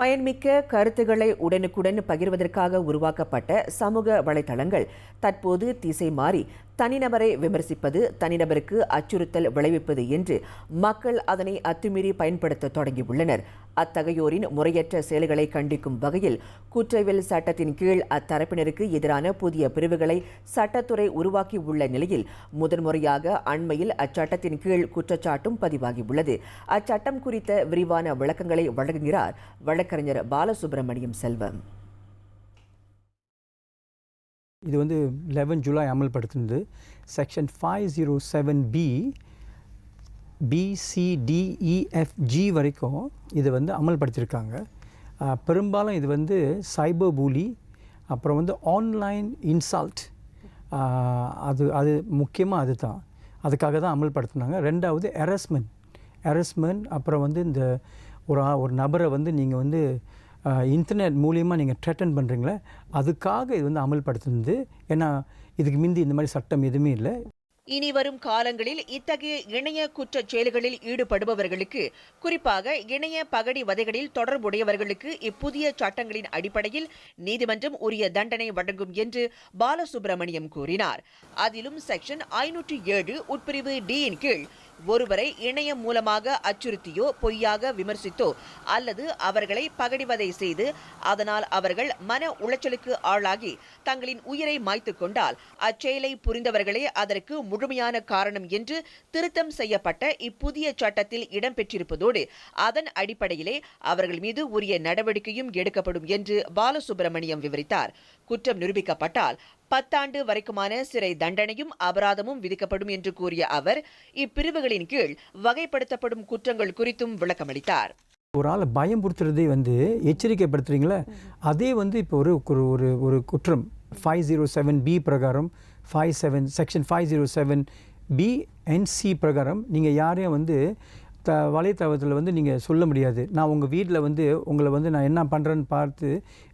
பயன்மிக்க கருத்துக்களை உடனுக்குடன் பகிர்வதற்காக உருவாக்கப்பட்ட சமூக வலைதளங்கள் தற்போது திசை மாறி தனிநபரை விமர்சிப்பது தனிநபருக்கு அச்சுறுத்தல் விளைவிப்பது என்று மக்கள் அதனை அத்துமீறி பயன்படுத்த தொடங்கியுள்ளனர். அத்தகையோரின் முறையற்ற செயல்களை கண்டிக்கும் வகையில் குற்றவியல் சட்டத்தின் கீழ் அத்தரப்பினருக்கு எதிரான புதிய பிரிவுகளை சட்டத்துறை உருவாக்கியுள்ள நிலையில் முதன்முறையாக அண்மையில் அச்சட்டத்தின் கீழ் குற்றச்சாட்டும் பதிவாகியுள்ளது. அச்சட்டம் குறித்த விரிவான விளக்கங்களை வழங்குகிறார் வழக்கறிஞர் பாலசுப்ரமணியம் செல்வம். இது வந்து eleven July அமல்படுத்தினது. Section five zero seven B B C D E F G வரைக்கும் இது வந்து அமல்படுத்தியிருக்காங்க பெரும்பாலும் இது வந்து சைபர் பூலி அப்புறம் வந்து ஆன்லைன் இன்சால்ட் அது அது முக்கியமாக அதுதான். அதுக்காக தான் அமல்படுத்தினாங்க. ரெண்டாவது எரஸ்மெண்ட் எரஸ்மெண்ட் அப்புறம் வந்து இந்த ஒரு ஒரு நபரை வந்து நீங்கள் வந்து இன்டர்நெட் மூலியமாக நீங்கள் ட்ரெட்டன் பண்ணுறீங்களே அதுக்காக இது வந்து அமல்படுத்துனது. ஏன்னா இதுக்கு முந்தி இந்த மாதிரி சட்டம் எதுவுமே இல்லை. இனி வரும் காலங்களில் இத்தகைய இணைய குற்ற செயல்களில் ஈடுபடுபவர்களுக்கு குறிப்பாக இணைய பகடி வதைகளில் தொடர்புடையவர்களுக்கு இப்புதிய சட்டங்களின் அடிப்படையில் நீதிமன்றம் உரிய தண்டனை வழங்கும் என்று பாலசுப்ரமணியம் கூறினார். அதிலும் செக்ஷன் ஐநூற்றி ஏழு உட்பிரிவு டியின் கீழ் ஒருவரை இணையம் மூலமாக அச்சுறுத்தியோ பொய்யாக விமர்சித்தோ அல்லது அவர்களை பகடிவதை செய்து அதனால் அவர்கள் மன உளைச்சலுக்கு ஆளாகி தங்களின் உயிரை மாய்த்து கொண்டால் அச்செயலை புரிந்தவர்களே அதற்கு முழுமையான காரணம் என்று திருத்தம் செய்யப்பட்ட இப்புதிய சட்டத்தில் இடம்பெற்றிருப்பதோடு அதன் அடிப்படையிலே அவர்கள் மீது உரிய நடவடிக்கையும் எடுக்கப்படும் என்று பாலசுப்ரமணியம் விவரித்தார். குற்றம் நிரூபிக்கப்பட்டால் பத்தாண்டு வரைக்குமான சிறை தண்டனையும் அபராதமும் விதிக்கப்படும் என்று கூறிய அவர் இப்பிரிவுகளின் கீழ் வகைப்படுத்தப்படும் குற்றங்கள் குறித்தும் விளக்கமளித்தார். ஒரு ஆளை பயம்படுத்துறதே வந்து எச்சரிக்கைப்படுத்துறீங்களே? அதே வந்து இப்போ ஒரு ஒரு ஒரு ஒரு குற்றம் ஃபைவ் ஜீரோ செவன் பி பிரகாரம் five seven section five zero seven B C பிரகாரம் நீங்கள் யாரையும் வந்து த வலைத்தளத்தில் வந்து நீங்கள் சொல்ல முடியாது. நான் உங்கள் வீட்டில் வந்து உங்களை வந்து நான் என்ன பண்ணுறேன்னு பார்த்து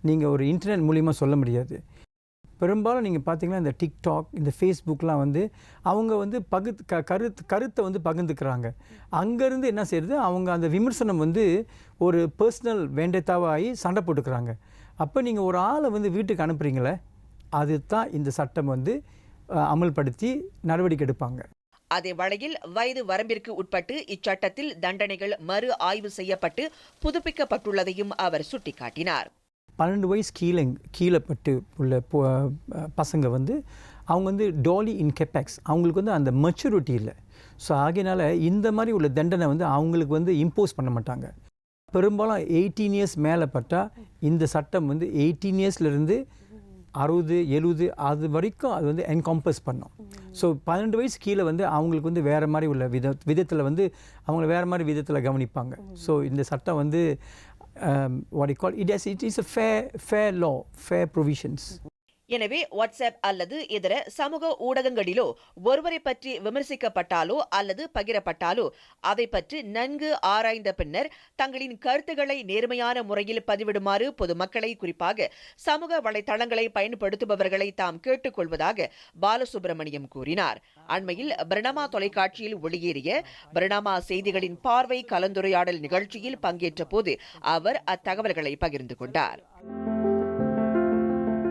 நீங்கள் ஒரு இன்டர்நெட் மூலிமா சொல்ல முடியாது. பெரும்பாலும் நீங்கள் பார்த்தீங்கன்னா இந்த டிக்டாக் இந்த ஃபேஸ்புக்லாம் வந்து அவங்க வந்து பகுத்து க கருத்து கருத்தை வந்து பகிர்ந்துக்கிறாங்க. அங்கேருந்து என்ன செய்யுது அவங்க அந்த விமர்சனம் வந்து ஒரு பர்சனல் வேண்டத்தாவாகி சண்டை போட்டுக்கிறாங்க. அப்போ நீங்கள் ஒரு ஆளை வந்து வீட்டுக்கு அனுப்புறீங்களே அதுதான் இந்த சட்டம் வந்து அமல்படுத்தி நடவடிக்கை எடுப்பாங்க. அதே வழியில் வயது வரம்பிற்கு உட்பட்டு இச்சட்டத்தில் தண்டனைகள் மறு ஆய்வு செய்யப்பட்டு புதுப்பிக்கப்பட்டுள்ளதையும் அவர் சுட்டிக்காட்டினார். பன்னெண்டு வயசு கீழே கீழே பட்டு உள்ள பசங்க வந்து அவங்க வந்து டாலி இன் அவங்களுக்கு வந்து அந்த மெச்சூரிட்டி இல்லை. ஸோ ஆகையினால இந்த மாதிரி உள்ள தண்டனை வந்து அவங்களுக்கு வந்து இம்போஸ் பண்ண மாட்டாங்க. பெரும்பாலும் எயிட்டீன் இயர்ஸ் மேலே பட்டால் இந்த சட்டம் வந்து எயிட்டீன் இயர்ஸ்லேருந்து அறுபது எழுபது அது வரைக்கும் அது வந்து என்காம்பஸ் பண்ணும். ஸோ பன்னெண்டு வயசு கீழே வந்து அவங்களுக்கு வந்து வேறு மாதிரி உள்ள வித விதத்தில் வந்து அவங்கள வேறு மாதிரி விதத்தில் கவனிப்பாங்க. ஸோ இந்த சட்டம் வந்து um, what you call it? Is it is a fair fair law fair provisions எனவே வாட்ஸ்அப் அல்லது இதர சமூக ஊடகங்களிலோ ஒருவரை பற்றி விமர்சிக்கப்பட்டாலோ அல்லது பகிரப்பட்டாலோ அதை பற்றி நன்கு ஆராய்ந்த பின்னர் தங்களின் கருத்துக்களை நேர்மையான முறையில் பதிவிடுமாறு பொதுமக்களை குறிப்பாக சமூக வலைதளங்களை பயன்படுத்துபவர்களை தாம் கேட்டுக்கொள்வதாக பாலசுப்ரமணியம் கூறினார். அண்மையில் பிரணாமா தொலைக்காட்சியில் ஒளியேறிய பிரணாமா செய்திகளின் பார்வை கலந்துரையாடல் நிகழ்ச்சியில் பங்கேற்ற போது அவர் அத்தகவல்களை பகிர்ந்து கொண்டார்.